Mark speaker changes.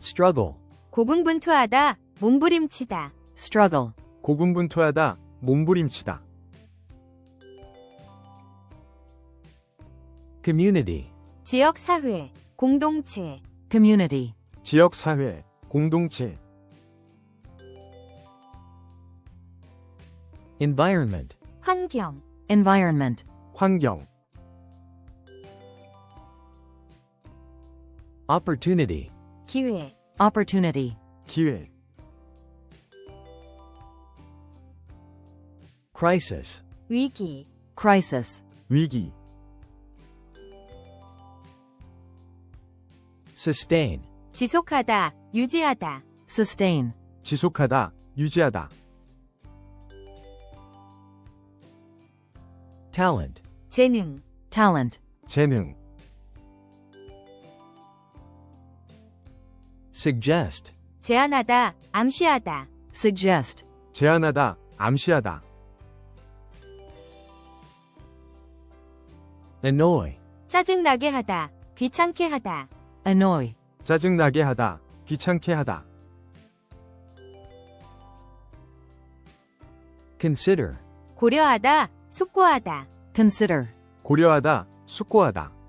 Speaker 1: struggle,
Speaker 2: 고군분투하다, 몸부림치다.
Speaker 3: struggle,
Speaker 4: 고군분투하다, 몸부림치다.
Speaker 1: community,
Speaker 2: 지역사회, 공동체.
Speaker 3: community,
Speaker 4: 지역사회, 공동체,
Speaker 1: environment,
Speaker 2: 환경.
Speaker 3: environment,
Speaker 4: 환경,
Speaker 1: opportunity,
Speaker 2: 기회.
Speaker 3: opportunity,
Speaker 4: 기회,
Speaker 1: crisis,
Speaker 2: 위기.
Speaker 3: crisis,
Speaker 4: 위기,
Speaker 1: sustain,
Speaker 2: 지속하다, 유지하다.
Speaker 3: sustain,
Speaker 4: 지속하다, 유지하다.
Speaker 1: talent,
Speaker 2: 재능.
Speaker 3: talent,
Speaker 4: 재능,
Speaker 1: suggest,
Speaker 2: 제안하다, 암시하다.
Speaker 3: suggest,
Speaker 4: 제안하다, 암시하다.
Speaker 1: annoy,
Speaker 2: 짜증나게 하다, 귀찮게 하다.
Speaker 3: annoy,
Speaker 4: 짜증나게 하다, 귀찮게 하다.
Speaker 1: consider,
Speaker 2: 고려하다, 숙고하다.
Speaker 3: consider,
Speaker 4: 고려하다, 숙고하다.